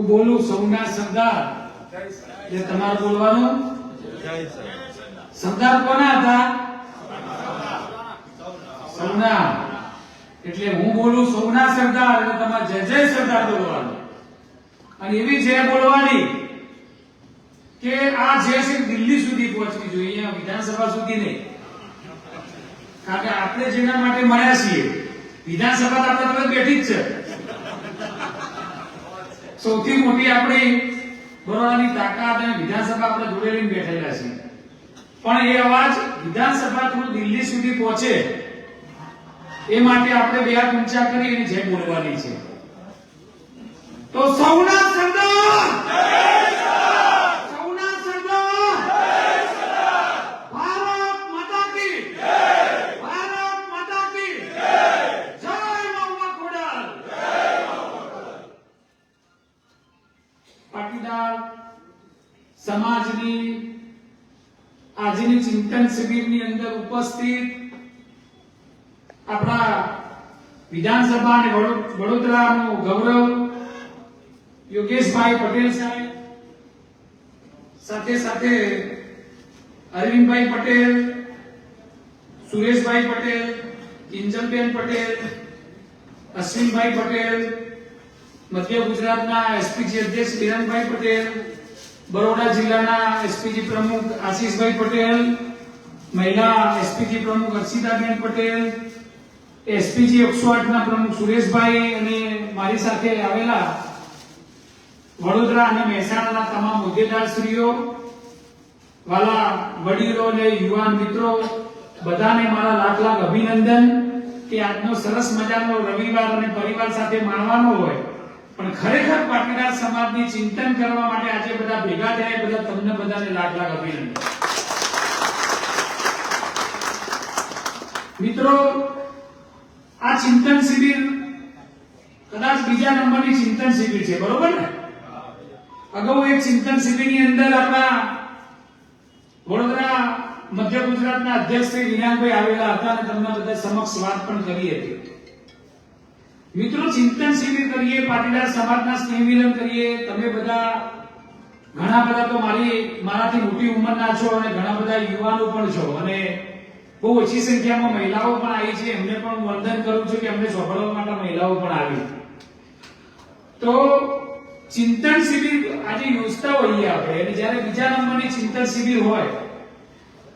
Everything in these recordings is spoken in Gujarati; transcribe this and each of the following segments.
હું બોલું સૌના સરદાર. એટલે તમારે બોલવાનું? સરદાર કોના હતા? સૌના એટલે હું બોલું સૌના સરદાર એટલે તમારે જય જય સરદાર બોલવાનું. અને એવી જય બોલવાની કે આ જય છે દિલ્હી સુધી પહોંચવી જોઈએ વિધાનસભા સુધી નહીં. કારણ કે આપણે જેના માટે મળ્યા છીએ, વિધાનસભા આપણે તમે બેઠી જ છે. સૌથી મોટી આપણી બરોડાની તાકાત અને વિધાનસભા આપણે જોડે બેઠેલા છે પણ એ અવાજ વિધાનસભા થ્રુ દિલ્હી સુધી પહોંચે એ માટે આપણે બે હાથ ઊંચા કરી અને જેમ બોલવાની છે. તો સૌના સરદાર આજની ચિંતન શિબિરની અંદર ઉપસ્થિત આપણા વિધાનસભા અને વડો- વડોદરાનું ગૌરવ યોગેશભાઈ પટેલ સાહેબ, સાથે સાથે અરવિંદભાઈ પટેલ, સુરેશભાઈ પટેલ, કિંજલબેન પટેલ, અશ્વિનભાઈ પટેલ, મધ્ય ગુજરાતના એસપીજી અધ્યક્ષ કિરણભાઈ પટેલ બરોડા જિલ્લાના એસપીજી પ્રમુખ આશીષભાઈ પટેલ, મહિલા એસપીજી પ્રમુખ હર્ષિતાબેન પટેલ એસપીજી એકસો આઠના પ્રમુખ સુરેશભાઈ અને મારી સાથે આવેલા વડોદરા અને મહેસાણાના તમામ હોદ્દેદારશ્રીઓ, વાલા વડીલો અને યુવાન મિત્રો, બધાને મારા લાખ લાખ અભિનંદન કે આજનો સરસ મજાનો રવિવાર અને પરિવાર સાથે માણવાનો હોય. પણ ખરેખર પાટીદાર સમાજની ચિંતન કરવા માટે આજે બધા ભેગા થયા બધા તમને બધાને લાખ લાખ અભિનંદન. મિત્રો, આ ચિંતન શિબિર કદાચ બીજા નંબરની ચિંતન શિબિર છે, બરોબર ને? અગાઉ એક ચિંતન શિબિરની અંદર આપણા વડોદરા મધ્ય ગુજરાતના અધ્યક્ષ શ્રી વિનાયકભાઈ આવેલા હતા અને તમને બધા સમક્ષ વાત પણ કરી હતી. મિત્રો, ચિંતન શિબિર કરીએ, પાટીદાર સમાજના સ્નેહ કરીએ. તમે બધા ઘણા બધા તો મારી, મારાથી મોટી ઉંમરના છો અને ઘણા બધા યુવાનો પણ છો. અને બહુ ઓછી સંખ્યામાં મહિલાઓ પણ આવી છે. એમને પણ હું વંદન કરું છું કે અમને સાંભળવા માટે મહિલાઓ પણ આવી. તો ચિંતન શિબિર આજે યોજતા હોઈએ આપણે. અને જ્યારે બીજા નંબરની ચિંતન શિબિર હોય,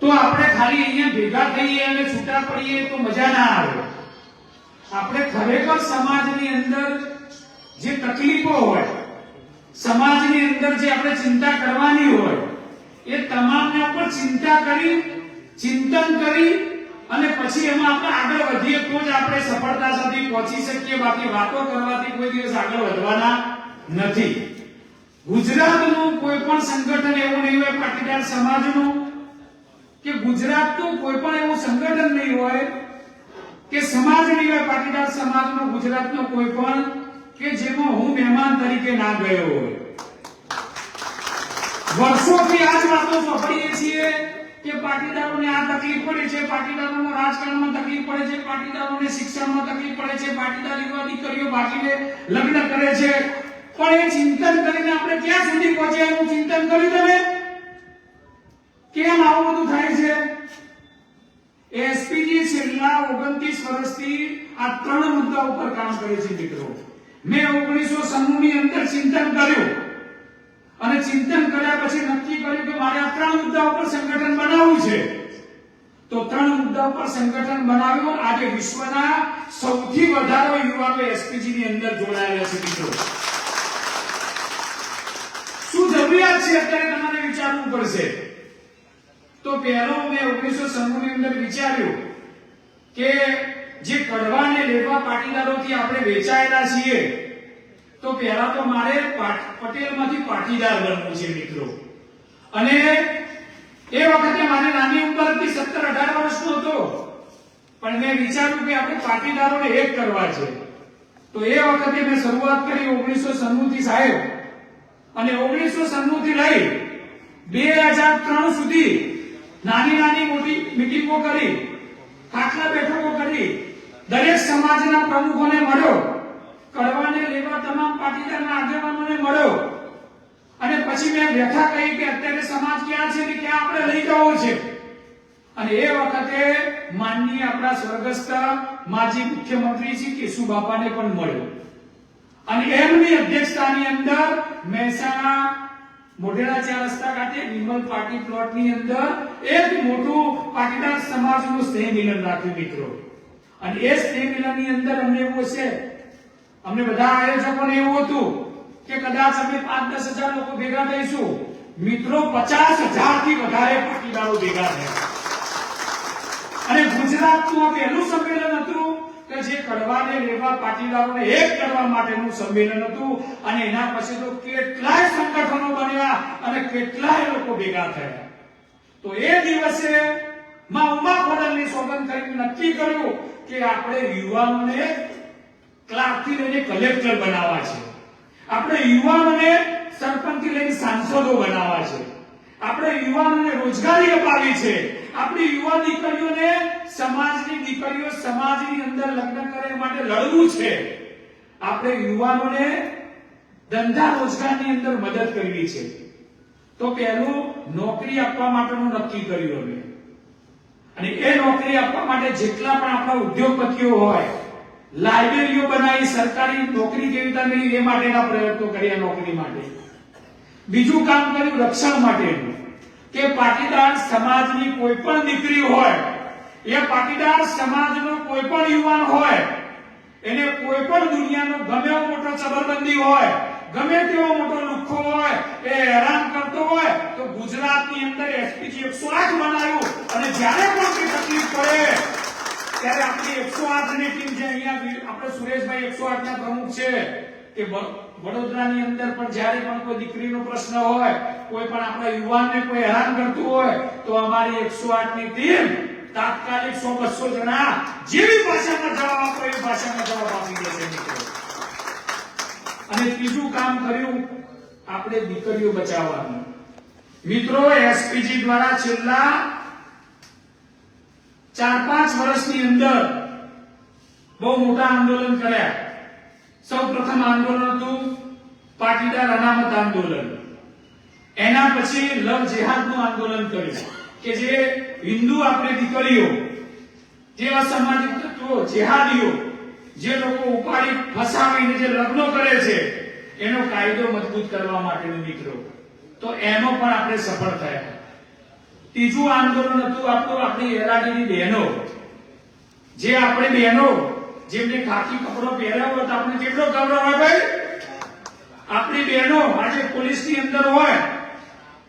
તો આપણે ખાલી અહીંયા ભેગા થઈએ અને છૂટા પડીએ તો મજા ના આવે. આપણે ખરેખર સમાજની અંદર જે તકલીફો હોય, સમાજની અંદર જે આપણે ચિંતા કરવાની હોય, એ તમામના પર ચિંતા કરી, ચિંતન કરી અને પછી એમાં આપણે આગળ વધીએ તો જ આપણે સફળતા સુધી પહોંચી શકીએ. બાકી વાતો કરવાથી કોઈ દિવસ આગળ વધવાના નથી. ગુજરાતનું કોઈ પણ સંગઠન એવું નહીં હોય, પાટીદાર સમાજનું, કે ગુજરાતનું કોઈ પણ એવું સંગઠન નહીં હોય કે સમાજ નહીં હોય પાટીદાર સમાજનો ગુજરાતનો કોઈ પણ કે જેમાં હું મહેમાન તરીકે ના ગયો હોય. વર્ષોથી આ જ વાતો સાંભળીએ છીએ કે પાટીદારોને આ તકલીફ પડે છે, પાટીદારોને રાજકારણમાં તકલીફ પડે છે, પાટીદારોને શિક્ષણમાં તકલીફ પડે છે, પાટીદાર યુવા દીકરીઓ બાકીને લગ્ન કરે છે. પણ એ ચિંતન કરીને આપણે ક્યાં સુધી પહોંચ્યા એનું ચિંતન કર્યું તમે? કેમ આવું બધું થાય છે? એસપીજી છેલ્લા 29 વર્ષથી આ ત્રણ મુદ્દા ઉપર કામ કરે છે મિત્રો. મેં 1990 ની અંદર ચિંતન કર્યું. અને ચિંતન કર્યા પછી નક્કી કર્યું કે મારે આ ત્રણ મુદ્દા ઉપર સંગઠન બનાવવું છે. તો ત્રણ મુદ્દા ઉપર સંગઠન બનાવ્યું આજે વિશ્વના સૌથી વધારે યુવાનો એસપીજી ની અંદર જોડાયેલા છે મિત્રો. શું જરૂરિયાત છે? અત્યારે તમારે વિચારવું પડશે. તો પહેલો મેં ઓગણીસો ની અંદર વિચાર્યું કે જે કડવા ને લેવા પાટીદારોથી આપણે વેચાયેલા છીએ, તો પહેલા તો મારે પાટ- પટેલમાંથી પાટીદાર બનવું છે, મિત્રો. અને એ વખતે મારે નાની ઉંમરથી સત્તર અઢાર વર્ષનો હતો. પણ મેં વિચાર્યું કે આપણે પાટીદારોને એક કરવા છે. તો એ વખતે મેં શરૂઆત કરી ઓગણીસો થી સાહેબ. અને ઓગણીસો થી લઈ બે હજાર ત્રણ સુધી નાની નાની મોટી મિટિંગો કરી ખાટલા બેઠકો કરી, દરેક સમાજના પ્રમુખોને મળ્યો. કડવાને લેવા તમામ પાટીદારના આગેવાનોને મળ્યો. અને પછી મેં વ્યથા કહી કે અત્યારે સમાજ ક્યાં છે ને ક્યાં આપણે લઈ જવો છે. અને એ વખતે માનનીય આપણા સ્વર્ગસ્થ માજી મુખ્યમંત્રી શ્રી કેશુબાપાને પણ મળ્યો. અને એમની અધ્યક્ષતાની અંદર મહેસાણા મોઢેરા ચાર રસ્તા કાંઠે વિમલ પાર્ટી પ્લોટની અંદર એક મોટું પાટીદાર સમાજનું સ્નેહ મિલન રાખ્યું, મિત્રો. અને એ સ્નેહ મિલનની અંદર અમને એવું છે અમને બધા આયોજકોને એવું હતું કે કદાચ અમે પાંચ દસ હજાર લોકો ભેગા થઈશું. મિત્રો પચાસ હજારથી વધારે પાટીદારો ભેગા થયા. અને ગુજરાતનું આ પહેલું સંમેલન હતું કે જે કડવાને લેવા પાટીદારોને એક કરવા માટેનું સંમેલન હતું અને એના પછી તો કેટલાય સંગઠનો બન્યા અને કેટલાય લોકો ભેગા થયા. તો એ દિવસે માં ઉમા ખોડલની સોગંદ કરીને નક્કી કર્યું કે આપણે યુવાનોને ક્લાર્કથી લઈને કલેક્ટર બનાવવા છે. આપણે યુવાનોને સરપંચથી લઈને સાંસદો બનાવવા છે. આપણે યુવાનોને રોજગારી અપાવી છે. આપણી યુવા દીકરીઓને સમાજની દીકરીઓ સમાજની અંદર લગ્ન કરે માટે લડવું છે. આપણે યુવાનોને ધંધા રોજગારની અંદર મદદ કરવી છે. તો પહેલું નોકરી આપવા માટેનું નક્કી કર્યું અમે. અને એ નોકરી આપવા માટે જેટલા પણ આપણા ઉદ્યોગપતિઓ હોય, લાઇબ્રેરીઓ બનાવી, સરકારી નોકરી કેવી રીતે એ માટેના પ્રયત્નો કર્યા નોકરી માટે. બીજું કામ કર્યું રક્ષણ માટેનું. કે પાટીદાર સમાજની કોઈ પણ દીકરી હોય, એ પાટીદાર સમાજનો કોઈ પણ યુવાન હોય, એને કોઈ પણ દુનિયાનો ગમે મોટો ચબરબંધી હોય, ગમે તેવો મોટો લુખ્ખો હોય, એ હેરાન કરતો હોય, તો ગુજરાતની અંદર એસપીજી 108 બનાવ્યું અને જ્યારે પણ કોઈ તકલીફ પડે, ત્યારે આપણી 108 ની ટીમ જે અહીંયા, આપણે સુરેશભાઈ 108 ના પ્રમુખ છે કે વડોદરાની અંદર પણ જ્યારે પણ કોઈ દીકરીનો પ્રશ્ન હોય, કોઈ પણ આપણા યુવાનને કોઈ હેરાન કરતું હોય, તો અમારી 108 ની ટીમ તાત્કાલિક 100 200 જણા જેવી ભાષામાં જવાબ આપો, એવી ભાષામાં જવાબ આપી દેશે અને ત્રીજું કામ કર્યું, આપણે દીકરીઓ બચાવવાનું. મિત્રો એસપીજી દ્વારા છેલ્લા ચાર પાંચ વર્ષની અંદર બહુ મોટા આંદોલન કર્યા. સૌ પ્રથમ આંદોલન હતું પાટીદાર અનામત આંદોલન. એના પછી લવ જેહાદનું આંદોલન કર્યું, કે જે હિન્દુ આપણે દીકરીઓ, જે અસામાજિક તત્વો, જેહાદીઓ, જે લોકો ઉપાડી ફસાવીને જે લગ્નો કરે છે, એનો કાયદો મજબૂત કરવા માટેનો મિત્રો તો એનો પણ આપણે સફળ થયા. ત્રીજું આંદોલન હતું આપણું આપણી એરાડીની બહેનો. જે આપણે બહેનો જેમને ખાકી કપડો પહેર્યા હોય તો આપણે કેટલો ગૌરવ હોય ભાઈ? આપણી બહેનો આજે પોલીસની અંદર હોય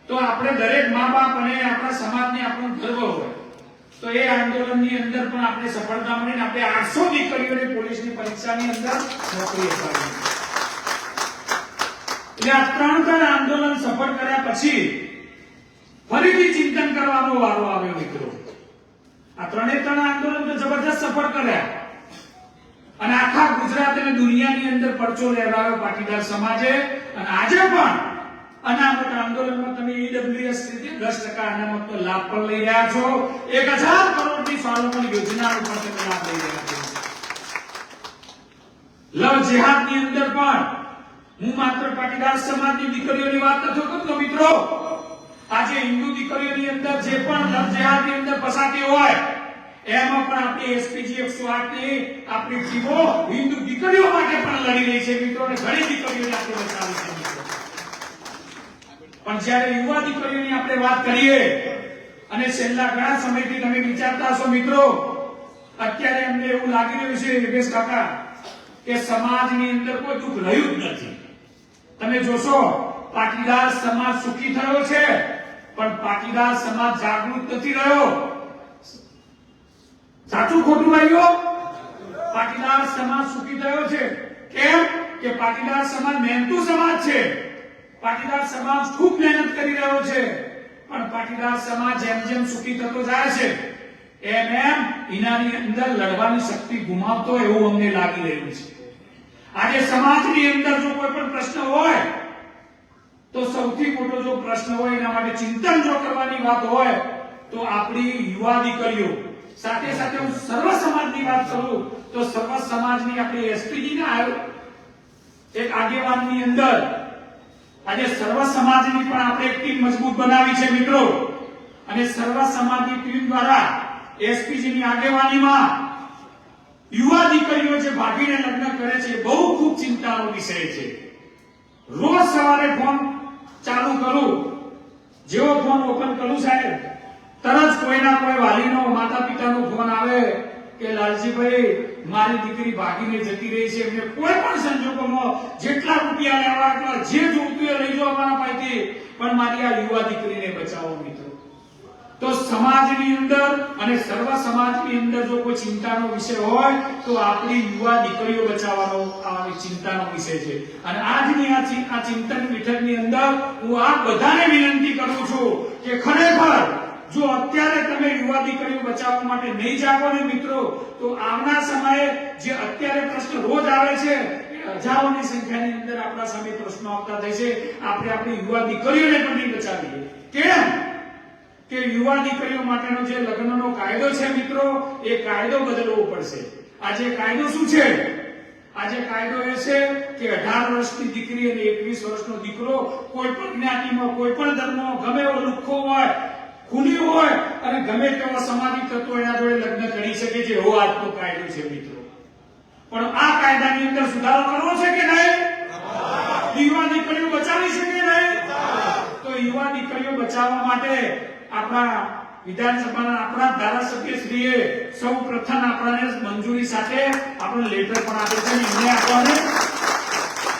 તો આપણે દરેક મા બાપ અને આપણા સમાજને આપણો ગર્વ હોય. તો એ આંદોલનની અંદર પણ આપણે સફળતા મળીને આપણે આઠસો દીકરીઓને પોલીસની પરીક્ષાની અંદર નોકરી અપાવી. એટલે આ ત્રણ ત્રણ આંદોલન સફળ કર્યા પછી ફરીથી ચિંતન કરવાનો વારો આવ્યો મિત્રો. આ ત્રણે ત્રણ આંદોલન તો જબરદસ્ત સફળ કર્યા. અને આખા ગુજરાત અને દુનિયાની અંદર પરચો લહેરાવ્યો પાટીદાર સમાજે, અને આજે પણ અનામત આંદોલનમાં તમે ઈડબ્લ્યુએસ રીતે દસ ટકા અનામતનો લાભ પણ લઈ રહ્યા છો. એક હજાર કરોડની સ્વાવલંબન યોજના ઉપર તમે લાભ લઈ રહ્યા છો. લવ જેહાદની અંદર પણ હું માત્ર પાટીદાર સમાજની દીકરીઓની વાત નથી કરતો, મિત્રો. આજે હિન્દુ દીકરીઓની અંદર જે પણ લવ જેહાદની અંદર ફસાતી હોય એમાં પણ આપણી એસપીજી 108 ની આપણી ટીમો હિન્દુ દીકરીઓ માટે પણ લડી રહી છે. મિત્રો ઘણી દીકરીઓને આપણે બચાવી પણ જ્યારે યુવા દીકરીઓની આપણે વાત કરીએ, અને છેલ્લા ઘણા સમયથી તમે વિચારતા હશો, મિત્રો, અત્યારે અમને એવું લાગી રહ્યું છે, યોગેશ કાકા, કે સમાજની અંદર કોઈ દુઃખ રહ્યું જ નથી. તમે જોશો, પાટીદાર સમાજ સુખી થયો છે, પણ પાટીદાર સમાજ જાગૃત નથી રહ્યો. સાચું ખોટું ભાઈઓ પાટીદાર સમાજ સુખી થયો છે. કેમ? કે પાટીદાર સમાજ મહેનતુ સમાજ છે. પાટીદાર સમાજ ખૂબ મહેનત કરી રહ્યો છે. પણ પાટીદાર સમાજ જેમ જેમ સુખી થતો જાય છે, એમ એમ એનાની અંદર લડવાની શક્તિ ગુમાવતો એવું અમને લાગી રહ્યું છે. આજે સમાજની અંદર જો કોઈ પણ પ્રશ્ન હોય, તો સૌથી મોટો જો પ્રશ્ન હોય એના માટે ચિંતન જો કરવાની વાત હોય, તો આપણી યુવા દીકરીઓ સાથે સાથે હું સર્વ સમાજની વાત કરું, તો સર્વ સમાજની આપણે એસપીજી ના એક આગેવાનની અંદર આજે સર્વ સમાજની પણ આપણે એક ટીમ મજબૂત બનાવી છે મિત્રો. અને સર્વ સમાજની ટીમ દ્વારા એસપીજીની આગેવાનીમાં યુવા દીકરીઓ જે ભાગીને લગ્ન કરે છે બહુ ખૂબ ચિંતાનો વિષય છે. રોજ સવારે ફોન ચાલુ કરું. જેવો ફોન ઓપન કરું સાહેબ તરત કોઈના કોઈ વાલીનો માતા પિતાનો ફોન આવે કે, લાલજીભાઈ, મારી દીકરી ભાગીને જતી રહી છે. એમને કોઈ પણ સંજોગોમાં જેટલા રૂપિયા લેવા એટલા જે જોતું એ લઈ જાઓ અમારા પાસેથી. પણ મારી આ યુવા દીકરીને બચાવો મિત્રો. તો સમાજની અંદર અને સર્વ સમાજની અંદર જો કોઈ ચિંતાનો વિષય હોય, તો આપણી યુવા દીકરીઓ બચાવવાનો આ ચિંતાનો વિષય છે. અને આજની આ આ ચિંતન બેઠકની અંદર હું આ બધાને વિનંતી કરું છું કે ખરેખર જો અત્યારે તમે યુવા દીકરીઓ બચાવવા માટે નહીં જાગો ને મિત્રો, તો આવના સમયે જે અત્યારે પ્રશ્ન રોજ આવે છે હજારોની સંખ્યાની અંદર આપણા સામે પ્રશ્નો આવતા થાય છે. આપણે આપણી યુવા દીકરીઓને પણ નહીં બચાવીએ. કેમ? કે યુવા દીકરીઓ માટેનો જે લગ્નનો કાયદો છે મિત્રો, એ કાયદો બદલવો પડશે. આજે કાયદો શું છે? આજે કાયદો એ છે કે 18 વર્ષની દીકરી અને 21 વર્ષનો દીકરો કોઈ પણ જ્ઞાતિમાં, કોઈ પણ ધર્મમાં, ગમે એવો લુખ્ખો હોય ખૂની હોય અને ગમે તેવા સામાજિક તત્વો એના જોડે લગ્ન કરી શકે છે, એવો આજનો કાયદો છે મિત્રો. પણ આ કાયદાની અંદર સુધારો કરવો છે કે નહીં? યુવા દીકરીઓ બચાવી શકે નહીં? તો યુવા દીકરીઓ બચાવવા માટે આપણા વિધાનસભાના આપણા ધારાસભ્ય શ્રીએ સૌ પ્રથમ આપણાને મંજૂરી સાથે આપણો લેટર પણ આપે છે એમને આપવાને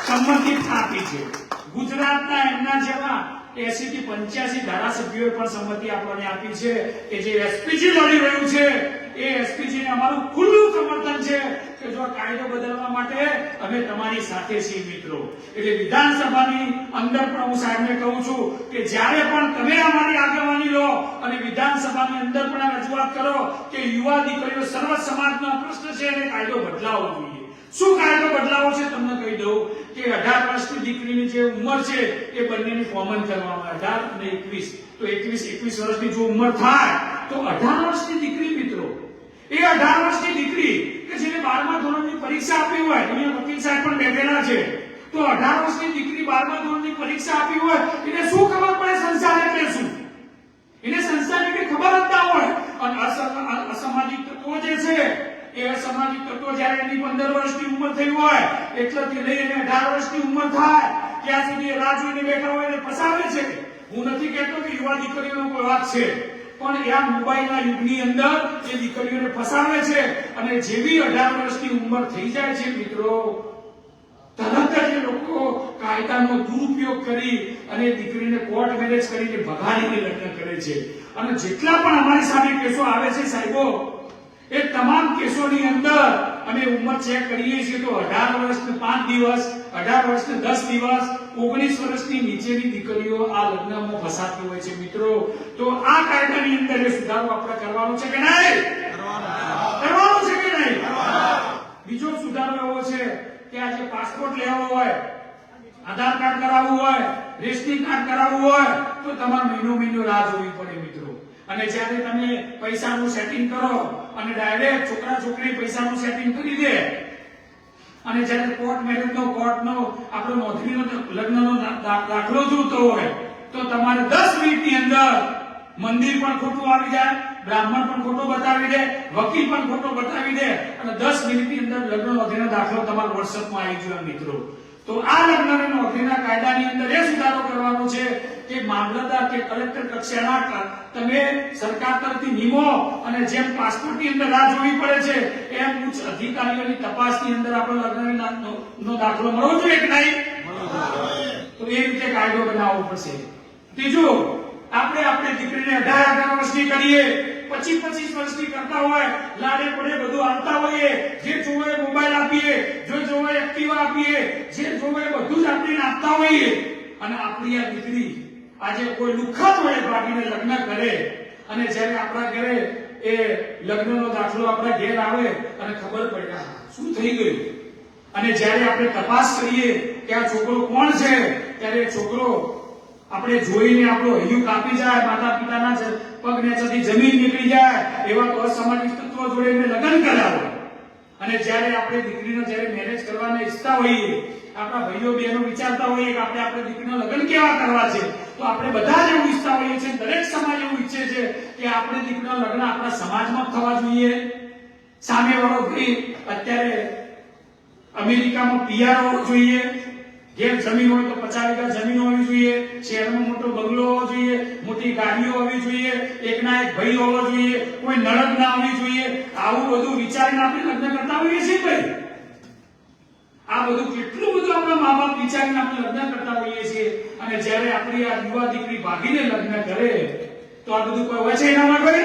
સંમતિ આપી છે. ગુજરાતના એમના જેવા એસી થી પંચ્યાસી ધારાસભ્યોએ પણ સંમતિ આપણને આપી છે કે જે એસપીજી લડી રહ્યું છે, એ એસપીજી ને અમારું ખુલ્લું સમર્થન છે કે જો કાયદો બદલવા માટે અમે તમારી સાથે છીએ મિત્રો. એટલે વિધાનસભાની અંદર પણ હું સાહેબને કહું છું કે જ્યારે પણ તમે અમારી આગેવાની લો અને વિધાનસભાની અંદર પણ રજૂઆત કરો કે યુવા દીકરીઓ સર્વ સમાજનો પ્રશ્ન છે અને કાયદો બદલાવો જોઈએ. શું કાયદો બદલાવો છે તમને કહી દઉં કે અઢાર વર્ષની દીકરીની જે ઉંમર છે એ બંનેની કોમન કરવામાં અઢાર અને એકવીસ. તો એકવીસ એકવીસ વર્ષની જો ઉંમર થાય, તો અઢાર વર્ષની દીકરી મિત્રો, એ અઢાર વર્ષની દીકરી કે જેને બારમા ધોરણની પરીક્ષા આપી હોય, અહીંયા વકીલ સાહેબ પણ બેઠેલા છે, તો અઢાર વર્ષની દીકરી બારમા ધોરણની પરીક્ષા આપી હોય, એને શું ખબર પડે સંસાર એટલે શું? એને સંસાર એટલે ખબર જ ના હોય. અને અસમ- અસામાજિક તત્વો જે છે એ અસામાજિક તત્વો જ્યારે એની પંદર વર્ષની ઉંમર થઈ હોય, એટલે એટલેથી લઈને અઢાર વર્ષની ઉંમર થાય, ત્યાં સુધી રાહ જોઈને બેઠા હોય એને ફસાવે છે. હું નથી કહેતો કે યુવા દીકરીઓનો કોઈ વાત છે, પણ આ મોબાઈલના યુગની અંદર જે દીકરીઓને ફસાવે છે અને જેવી અઢાર વર્ષની ઉંમર થઈ જાય છે મિત્રો, તરત જ લોકો કાયદાનો દુરુપયોગ કરી અને દીકરીને કોર્ટ મેરેજ કરીને ભગાડીને લગ્ન કરે છે. અને જેટલા પણ અમારી સામે કેસો આવે છે સાહેબો એ તમામ કેસોની અંદર અમે ઉંમર ચેક કરીએ છીએ તો અઢાર વર્ષ ને પાંચ દિવસ, અઢાર વર્ષ ને દસ દિવસ, ઓગણીસ વર્ષની નીચેની દીકરીઓ આ લગ્નમાં ફસાતી હોય છે. મિત્રો, તો આ કાયદાની અંદર એ સુધારો આપણે કરવાનો છે કે નહીં? કરવાનો છે કે નહીં? બીજો સુધારો એવો છે કે આજે પાસપોર્ટ લેવો હોય, આધાર કાર્ડ કરાવવું હોય, રેશનિંગ કાર્ડ કરાવવું હોય, તો તમારે મહિનો મહિનો રાહ જોવી પડે, મિત્રો. અને જ્યારે તમે પૈસાનું સેટિંગ કરો અને ડાયરેક્ટ છોકરા છોકરી પૈસાનું સેટિંગ કરી દે, અને જ્યારે કોર્ટ મેરેજનો કોર્ટનો આપણો નોંધણીનો લગ્નનો દાખલો જોતો હોય, તો તમારે દસ મિનિટની અંદર મંદિર પણ ખોટું આવી જાય, બ્રાહ્મણ પણ ખોટો બતાવી દે, વકીલ પણ ખોટો બતાવી દે, અને દસ મિનિટની અંદર લગ્ન નોંધણીનો દાખલો તમારા વોટ્સઅપમાં આવી ગયો મિત્રો. તો આ લગ્નની નોંધણીના કાયદાની અંદર એ સુધારો કરવાનો છે કે મામલતદાર કે કલેક્ટર કક્ષાના તમે સરકાર તરફથી નિમો અને જેમ પાસપોર્ટની અંદર રાહ જોવી પડે છે, એમ ઉચ્ચ અધિકારીઓની તપાસની અંદર આપણે નો દાખલો મળવો જોઈએ કે નહીં? તો એ રીતે કાયદો બનાવવો પડશે. ત્રીજું આપણે આપણે દીકરીને અઢાર અઢાર વર્ષની કરીએ. પચીસ પચીસ વર્ષની કરતા હોય, લાડે પડે બધું આપતા હોઈએ. જે જોવે મોબાઈલ આપીએ, જો જોવે એક્ટિવા આપીએ, જે જોવે બધું જ આપણે આપતા હોઈએ. અને આપણી આ દીકરી આજે કોઈ લુખ્ખા વડે ભાગીને લગ્ન કરે. અને જ્યારે આપણા ઘરે એ લગ્નનો દાખલો આપણા ઘેર આવે અને ખબર પડે શું થઈ ગયું. અને જ્યારે આપણે તપાસ કરીએ કે આ છોકરો કોણ છે, ત્યારે છોકરો આપણે જોઈને આપણો હૈયું કાપી જાય માતા પિતાના જ પગ નીચેથી જમીન નીકળી જાય, એવા તો અસામાજિક તત્વો જોડે એમને લગ્ન કરાવો અને જ્યારે આપણે દીકરીનો જ્યારે મેરેજ કરવાના ઈચ્છતા હોઈએ, આપણા ભાઈઓ બહેનો વિચારતા હોઈએ કે આપણે આપણે દીકરીનો લગ્ન કેવા કરવા છે, તો આપણે બધા જ એવું ઈચ્છતા હોઈએ છીએ, દરેક સમાજ એવું ઈચ્છે છે કે આપણે દીકરીનો લગ્ન આપણા સમાજમાં થવા જોઈએ. સામેવાળો ભાઈ અત્યારે અમેરિકામાં પીઆર હોવો જોઈએ ઘેર જમીન હોય તો પચાસ વીઘા જમીન હોવી જોઈએ, શહેરમાં મોટો બંગલો હોવો જોઈએ, મોટી ગાડીઓ હોવી જોઈએ, એકના એક ભાઈ હોવો જોઈએ, કોઈ નળદ ના હોવી જોઈએ. આવું બધું વિચારીને આપણે લગ્ન કરતા હોઈએ છીએ ભાઈ. આ બધું કેટલું બધું આપણા મા બાપ વિચારીને આપણે લગ્ન કરતા હોઈએ છીએ. અને જ્યારે આપણી આ યુવા દીકરી ભાગીને લગ્ન કરે, તો આ બધું કોઈ હોય છે એના માટે?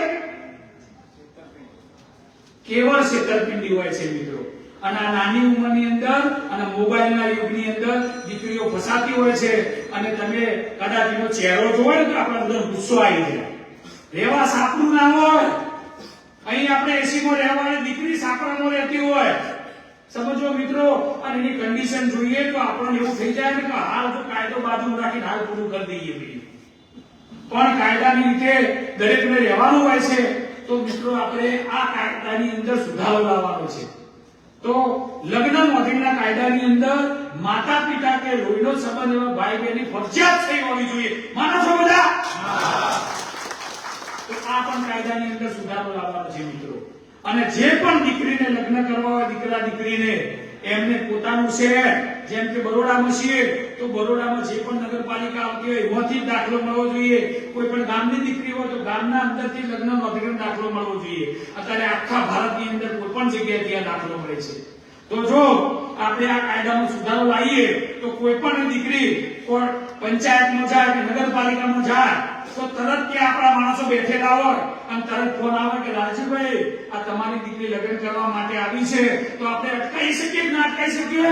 કેવળ છેતરપિંડી હોય છે મિત્રો. અને આ નાની ઉંમરની અંદર અને મોબાઈલના યુગની અંદર દીકરીઓ ફસાતી હોય છે અને તમે કદાચ એનો ચહેરો જોવો ને તો આપણા અંદર ગુસ્સો આવી જાય. રહેવા સાપડું ના હોય. અહીં આપણે એસીમાં રહેવાની દીકરી સાપડામાં રહેતી હોય. સમજો મિત્રો, અને એની કન્ડિશન જોઈએ તો આપણને એવું થઈ જાય ને કે હાલ તો કાયદો બાજુ રાખીને હાલ પૂરું કરી દઈએ ભાઈ પણ કાયદાની રીતે દરેકને રહેવાનું હોય છે, તો મિત્રો આપણે આ કાયદાની અંદર સુધારો લાવવાનો છે. તો લગ્ન નોંધણીના કાયદાની અંદર માતા પિતા કે લોહીનો સંબંધ એવા ભાઈ બહેનની ફરજિયાત થઈ હોવી જોઈએ. માનો છો બધા? તો આ પણ કાયદાની અંદર સુધારો લાવવાનો છે મિત્રો. અને જે પણ દીકરીને લગ્ન કરવા હોય દીકરા દીકરીને એમને પોતાનું શહેર, જેમ કે બરોડામાં છીએ, તો બરોડામાં જે પણ નગરપાલિકા આવતી હોય, એમાંથી દાખલો મળવો જોઈએ. કોઈ પણ ગામની દીકરી હોય, તો ગામના અંદરથી લગ્ન નોંધણીનો દાખલો મળવો જોઈએ. અત્યારે આખા ભારતની અંદર કોઈ પણ જગ્યાએથી આ દાખલો મળે છે. તો જો આપણે આ કાયદામાં સુધારો લાવીએ, તો કોઈ પણ દીકરી પંચાયતમાં જાય કે નગરપાલિકામાં જાય, તો તરત કે આપણા માણસો બેઠેલા હોય અને તરત ફોન આવે કે રાજુભાઈ આ તમારી દીકરી લગ્ન કરવા માટે આવી છે. તો આપણે અટકાવી શકીએ ના અટકાવી શકીએ?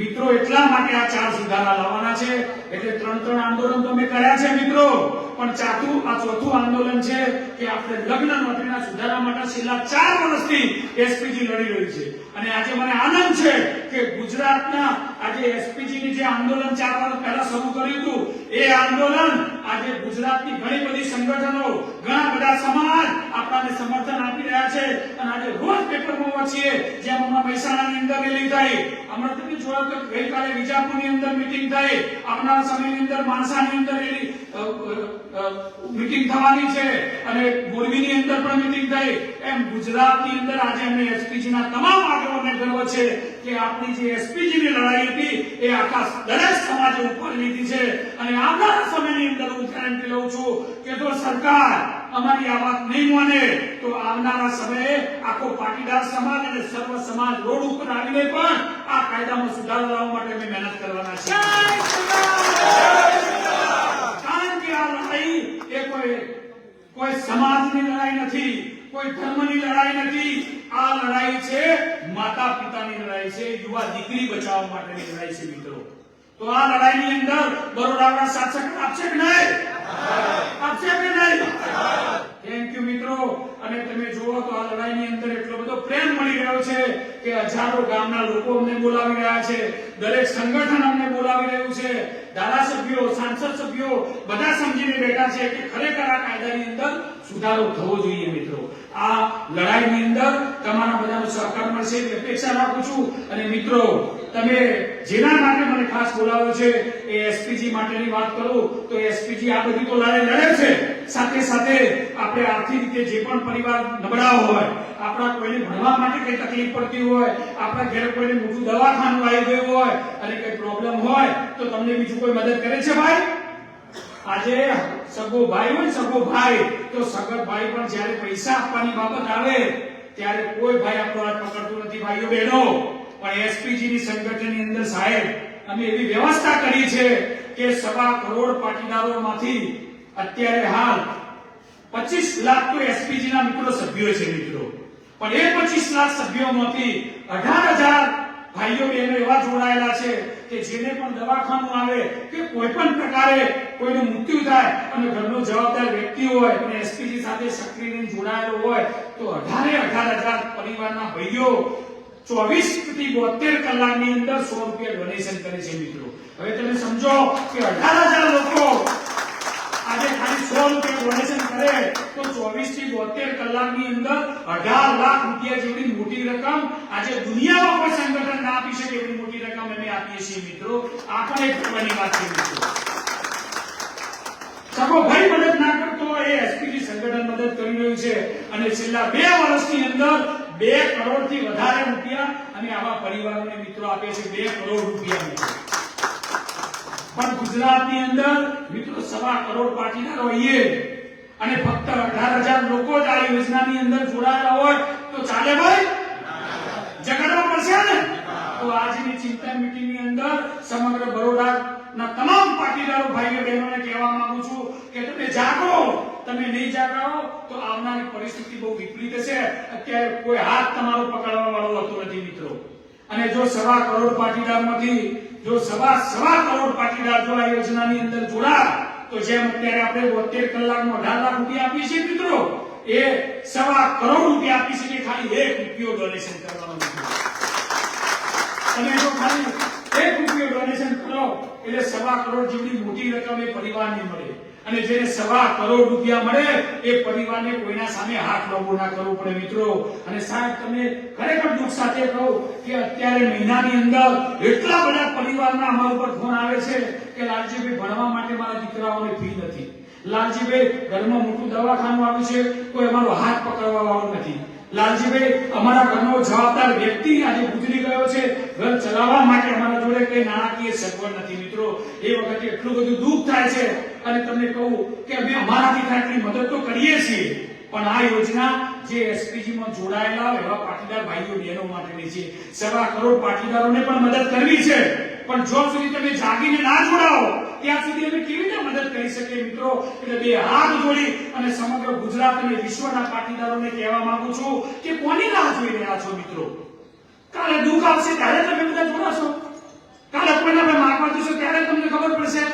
મિત્રો, એટલા માટે આ ચાર સુધારા લાવવાના છે. એટલે ત્રણ ત્રણ આંદોલન તો મેં કર્યા છે, મિત્રો. પણ ચાતું, આ ચોથું આંદોલન છે કે આપણે લગ્ન નોકરીના સુધારા માટે છેલ્લા ચાર વર્ષથી એસપીજી લડી રહી છે. અને આજે મને આનંદ છે કે ગુજરાતના આજે એસપીજી ની જે આંદોલન ચાર વર્ષ પહેલા શરૂ કર્યું હતું, એ આંદોલન આજે ગુજરાતની ઘણી બધી સંગઠનો, ઘણા બધા સમાજ આપણને સમર્થન આપી રહ્યા છે. અને આજે રોજ પેપરમાં વાંચીએ જેમ હમણાં મહેસાણાની અંદર રેલી થઈ. હમણાં તમે જોયો કે ગઈકાલે વિજાપુરની અંદર મીટિંગ થઈ. આપણા સમયની અંદર માણસાની અંદર રેલી મીટિંગ થવાની છે અને મોરબીની અંદર પણ મીટિંગ થઈ. એમ ગુજરાતની અંદર આજે અમને એસપીજી તમામ આગેવાનોને ગર્વ છે કે આપણી જે એસપીજી લડાઈ હતી એ આખા દરેક સમાજે ઉપર લીધી છે. અને આવનારા સમયની અંદર હું ગેરંટી લઉં છું કે જો સરકાર અમારી આ વાત નહીં માને, તો આવનારા સમયે આખો પાટીદાર સમાજ અને સર્વ સમાજ રોડ ઉપર આવીને પણ આ કાયદામાં સુધારો લાવવા માટે અમે મહેનત કરવાના છીએ. આ લડાઈ એ કોઈ કોઈ સમાજની લડાઈ નથી, કોઈ ધર્મની લડાઈ નથી. આ લડાઈ છે માતા પિતાની લડાઈ છે, યુવા દીકરી બચાવવા માટેની લડાઈ છે મિત્રો. તો આ લડાઈની અંદર બરોડાના શાસક આપશે કે નહીં? આપશે કે નહીં? થેન્ક યુ મિત્રો. અને તમે જુઓ તો આ લડાઈની અંદર એટલો બધો પ્રેમ મળી રહ્યો છે કે હજારો ગામના લોકો અમને બોલાવી રહ્યા છે. દરેક સંગઠન અમને બોલાવી રહ્યું છે. ધારાસભ્યો, સાંસદ સભ્યો બધા સમજીને બેઠા છે કે ખરેખર આ કાયદાની અંદર સુધારો થવો જોઈએ મિત્રો. આ લડાઈની અંદર તમારા બધાનો સહકાર મળશે એવી અપેક્ષા રાખું છું. અને મિત્રો, તમે જેના માટે મને ખાસ બોલાવ્યો છે એ એસપીજી માટેની વાત કરું, તો એસપીજી આ બધી તો લડાઈ લડે છે. સાથે સાથે આપણે આર્થિક રીતે જે પણ પરિવાર નબળા હોય, આપણા કોઈને ભણવા માટે કઈ તકલીફ પડતી હોય, આપણા ઘરે કોઈને મોટું દવાખાનું આવી ગયું હોય અને કઈ પ્રોબ્લેમ હોય, તો તમને બીજું કોઈ મદદ કરે છે ભાઈ? આજે સગો ભાઈ હોય સગો ભાઈ, તો સગર ભાઈ પણ જ્યારે પૈસા આપવાની બાબત આવે, ત્યારે કોઈ ભાઈ આપણો હાથ પકડતો નથી, ભાઈઓ બહેનો. પણ એસપીજી ની સંગઠનની અંદર સાહેબ, અમે એવી વ્યવસ્થા કરી છે કે સવા કરોડ પાટીદારોમાંથી અત્યારે હાલ પચીસ લાખ તો એસપીજી ના મિત્રો સભ્યો છે મિત્રો. પણ એ પચીસ લાખ સભ્યોમાંથી અઢાર હજાર ભાઈઓ બહેનો એવા જોડાયેલા છે કે જેને પણ દવાખાનું આવે કે કોઈ પણ પ્રકારે કોઈનું મૃત્યુ થાય અને ઘરનો જવાબદાર વ્યક્તિ હોય અને એસપીજી સાથે સક્રિય જોડાયેલો હોય, તો અઢારે અઢાર હજાર પરિવારના ભાઈઓ ચોવીસથી બોતેર કલાકની અંદર સો રૂપિયા ડોનેશન કરે છે મિત્રો. હવે તમે સમજો કે અઢાર હજાર લોકો આજે ખાલી સો રૂપિયા ડોનેશન કરે, તો ચોવીસથી બોતેર કલાકની અંદર અઢાર લાખ રૂપિયા જેવી મોટી રકમ આજે દુનિયામાં કોઈ સંગઠન ના આપી શકે એવી મોટી રકમ અમે આપીએ છીએ મિત્રો આ ગર્વની વાત છે મિત્રો સગો ભાઈ મદદ ના કરતો એ એસપીટી સંગઠન મદદ કરી રહ્યું છે અને છેલ્લા બે વર્ષની અંદર બે કરોડથી વધારે રૂપિયા અને આવા પરિવારોને મિત્રો આપે છે બે કરોડ રૂપિયા પણ ગુજરાતની અંદર મિત્રો સવા કરોડ પાટીદાર હોઈએ અને ફક્ત અઢાર હજાર લોકો જ આ યોજનાની અંદર જોડાયેલા હોય, તો ચાલે ભાઈ? જગાડવા પડશે ને? તો આજની ચિંતન મીટિંગની અંદર સમગ્ર બરોડાના તમામ પાટીદારો ભાઈઓ બહેનોને કહેવા માંગુ છું કે તમે જાગો. તમે નહીં જાગો તો આવનારી પરિસ્થિતિ બહુ વિપરીત હશે. અત્યારે કોઈ હાથ તમારો પકડવા વાળો હતો નથી મિત્રો. અને જો સવા કરોડ પાટીદારમાંથી, જો સવા સવા કરોડ પાટીદાર જો આ યોજનાની અંદર જોડા તો જેમ અત્યારે આપણે બોતેર કલાકમાં અઢાર લાખ રૂપિયા આપીએ છીએ મિત્રો, એ સવા કરોડ રૂપિયા આપી શકીએ ખાલી એક રૂપિયો ડોનેશન કરવાનો તમે જો ખાલી એક રૂપિયો ડોનેશન કરો, એટલે સવા કરોડ જેટલી મોટી રકમ એ પરિવારને મળે. અને જેને સવા કરોડ રૂપિયા મળે, એ પરિવારને કોઈના સામે હાથ લાંબો ના કરવો પડે મિત્રો. અને સાહેબ, તમને ખરેખર દુઃખ સાથે કહું કે અત્યારે મહિનાની અંદર એટલા બધા પરિવારના અમારા ઉપર ફોન આવે છે કે લાલજીભાઈ ભણવા માટે મારા દીકરાઓને ફી નથી. લાલજીભાઈ ઘરમાં મોટું દવાખાનું આવ્યું છે, કોઈ અમારો હાથ પકડવા વાળો નથી. લાલજીભાઈ, અમારા ઘરનો જવાબદાર વ્યક્તિ આજે ગુજરી ગયો છે. ઘર ચલાવવા માટે અમારા જોડે કઈ નાણાકીય સગવડ નથી મિત્રો. એ વખતે એટલું બધું દુઃખ થાય છે. અને તમને કહું કે અમે અમારાથી થાય મદદ તો કરીએ છીએ. પણ આ યોજના જે એસપીજી માં જોડાયેલા એવા પાટીદાર ભાઈઓ, બહેનો માટેની છે. સવા કરોડ પાટીદારોને પણ મદદ કરવી છે. પણ જો સુધી તમે જાગીને ના જોડાઓ ત્યાં સુધી અમે કેવી રીતે મદદ કરી શકીએ મિત્રો? એટલે બે હાથ જોડી અને સમગ્ર ગુજરાત અને વિશ્વના પાટીદારોને કહેવા માંગુ છું કે કોની રાહ જોઈ રહ્યા છો મિત્રો? કાલે દુઃખ આવશે ત્યારે તમે બધા જોડાશો. કાલે કોઈને પર માગવા જશો ત્યારે તમને ખબર પડશે.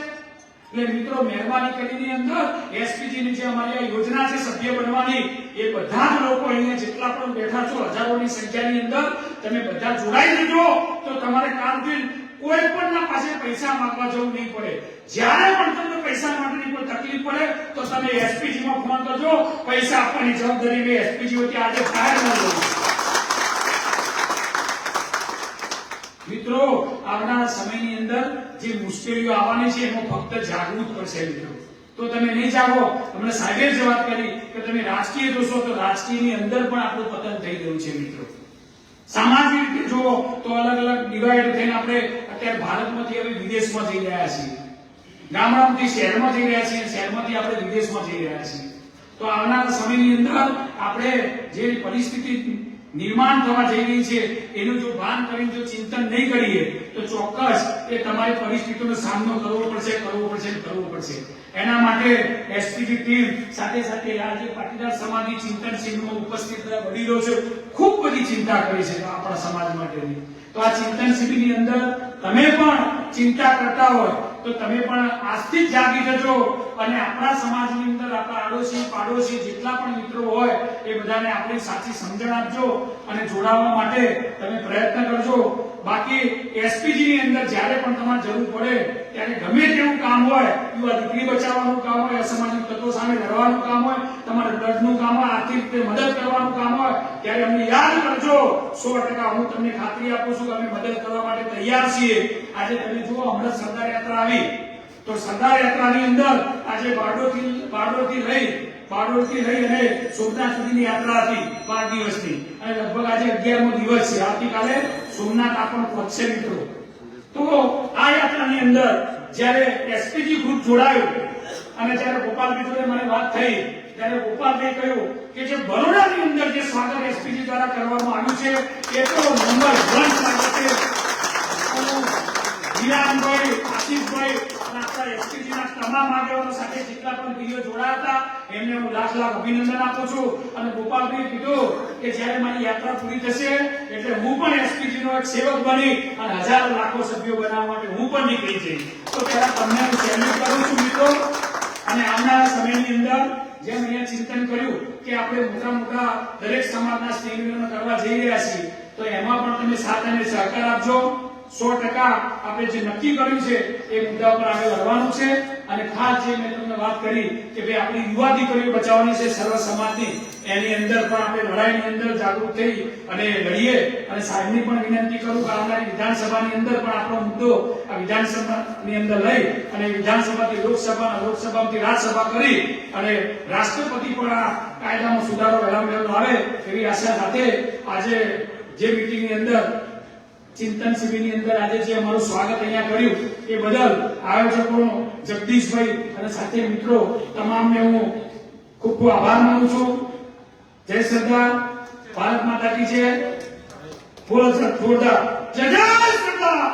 એટલે મિત્રો, મહેરબાની કરીને અંદર એસપીજી ની જે અમારી આ યોજના છે સભ્ય બનવાની, એ બધા જ લોકો અહીંયા જેટલા પણ બેઠા છો, હજારોની સંખ્યાની અંદર, તમે બધા જોડાઈ જજો. તો તમારે કામથી કોઈ પણ ના પાસે પૈસા માંગવા જવું નહીં પડે. જ્યારે પણ તમને પૈસા માટેની કોઈ તકલીફ પડે, તો તમે એસપીજી માં ફોન કરજો. પૈસા આપવાની જવાબદારી મેં એસપીજી વતી આજે ફાયર ન લઉં મિત્રો, આવનારા સમયની અંદર જે મુશ્કેલીઓ આવવાની છે, એમાં ફક્ત જાગૃત પડશે મિત્રો. તો તમે નહીં જાગો. તમને સાહેબે જ વાત કરી કે તમે રાજકીય જોશો તો રાજકીયની અંદર પણ આપણું પતન થઈ ગયું છે મિત્રો. સામાજિક રીતે જુઓ તો અલગ અલગ ડિવાઈડ થઈને આપણે અત્યારે ભારતમાંથી હવે વિદેશમાં જઈ રહ્યા છીએ. ગામડામાંથી શહેરમાં જઈ રહ્યા છીએ, શહેરમાંથી આપણે વિદેશમાં જઈ રહ્યા છીએ. તો આવનારા સમયની અંદર આપણે જે પરિસ્થિતિ નિર્માણ થવા જઈ રહી છે, એનું જો ભાન કરીને જો ચિંતન નહીં કરીએ, તો ચોક્કસ એ તમારી પરિસ્થિતિનો સામનો કરવો પડશે કરવો પડશે કરવો પડશે. એના માટે એસપીજી ટીમ સાથે સાથે આ જે પાટીદાર સમાજની ચિંતન શિબિરમાં ઉપસ્થિત વડીલો છે, ખૂબ બધી ચિંતા કરી છે આપણા સમાજ માટેની. તો આ ચિંતન શિબિરની અંદર તમે પણ ચિંતા કરતા હોય તો તમે પણ આજથી જાગી જજો અને આપણા સમાજની અંદર, આપણા આડોશી, પાડોશી જેટલા પણ મિત્રો હોય, એ બધાને આપણી સાચી સમજણ આપજો અને જોડાવા માટે તમે પ્રયત્ન કરજો. બાકી એસપીજી ની અંદર જ્યારે પણ તમારે જરૂર પડે, ત્યારે ગમે તેવું કામ હોય, યુવા દીકરી બચાવવાનું કામ હોય, અસામાજિક તત્વો સામે લડવાનું કામ હોય, તમારે બ્લડનું કામ હોય, આર્થિક રીતે મદદ કરવાનું કામ હોય, ત્યારે અમને યાદ કરજો, સો ટકા હું તમને ખાતરી આપું છું કે અમે મદદ કરવા માટે તૈયાર છીએ. આજે તમે જુઓ હમણાં સરદાર યાત્રા આવી. તો સરદાર યાત્રાની અંદર આજે બારડોથી બારડોથી લઈ બારડોથી લઈ અને સોમનાથ સુધીની યાત્રા હતી પાંચ દિવસની. અને લગભગ આજે અગિયારમો દિવસ છે. આવતીકાલે સોમનાથ આપણને પહોંચશે મિત્રો. તો આ યાત્રાની અંદર જ્યારે એસપીજી ગ્રુપ જોડાયું અને જ્યારે ગોપાલભાઈ જોડે મને વાત થઈ, ત્યારે ગોપાલભાઈ કહ્યું કે જે બરોડાની અંદર જે સ્વાગત એસપીજી દ્વારા કરવામાં આવ્યું છે, એ તો નંબર વન સ્વાગત છે. વિરામભાઈ અને આપણા એસપીજી તમામ આગેવાનો સાથે જેટલા પણ ભાઈઓ જોડાયા હતા, એમને હું લાખ લાખ અભિનંદન આપું છું. અને ગોપાલભાઈ કીધું કે જ્યારે મારી યાત્રા પૂરી થશે, એટલે હું પણ એસપીજી નો એક સેવક બની અને હજારો લાખો સભ્યો બનાવવા માટે હું પણ નીકળી જઈશ. તો પહેલા તમને હું સેલ્યુટ કરું છું, મિત્રો. અને આવનારા સમયની અંદર જેમ અહીંયા ચિંતન કર્યું કે આપણે મોટા મોટા દરેક સમાજના સ્નેહીઓને કરવા જઈ રહ્યા છીએ, તો એમાં પણ તમે સાથ સહકાર આપજો. સો ટકા આપણે જે નક્કી કર્યું છે એ મુદ્દા પર આગળ વધવાનું છે. અને ખાસ જે મેં તમને વાત કરી કે ભાઈ આપણી યુવા દીકરીઓ બચાવવાની છે, સર્વ સમાજની. એની અંદર પણ આપણે લડાઈની અંદર જાગૃત થઈ અને લડીએ. અને સાહેબની પણ વિનંતી કરું કે આવનારી વિધાનસભાની અંદર પણ આપણો મુદ્દો આ વિધાનસભાની અંદર લઈ અને વિધાનસભાથી લોકસભા લોકસભામાંથી રાજ્યસભા કરી અને રાષ્ટ્રપતિ પણ આ કાયદામાં સુધારો વહેલો આવે એવી આશા સાથે આજે જે મીટિંગની અંદર ચિંતન શિબિરની અંદર આજે જે અમારું સ્વાગત અહીંયા કર્યું, એ બદલ આયોજકો જગદીશભાઈ અને સાથે મિત્રો તમામને હું ખૂબ ખૂબ આભાર માનું છું. જય શ્રદ્ધા ભારત માતા કી જય. ફૂલ જય જય સરદાર!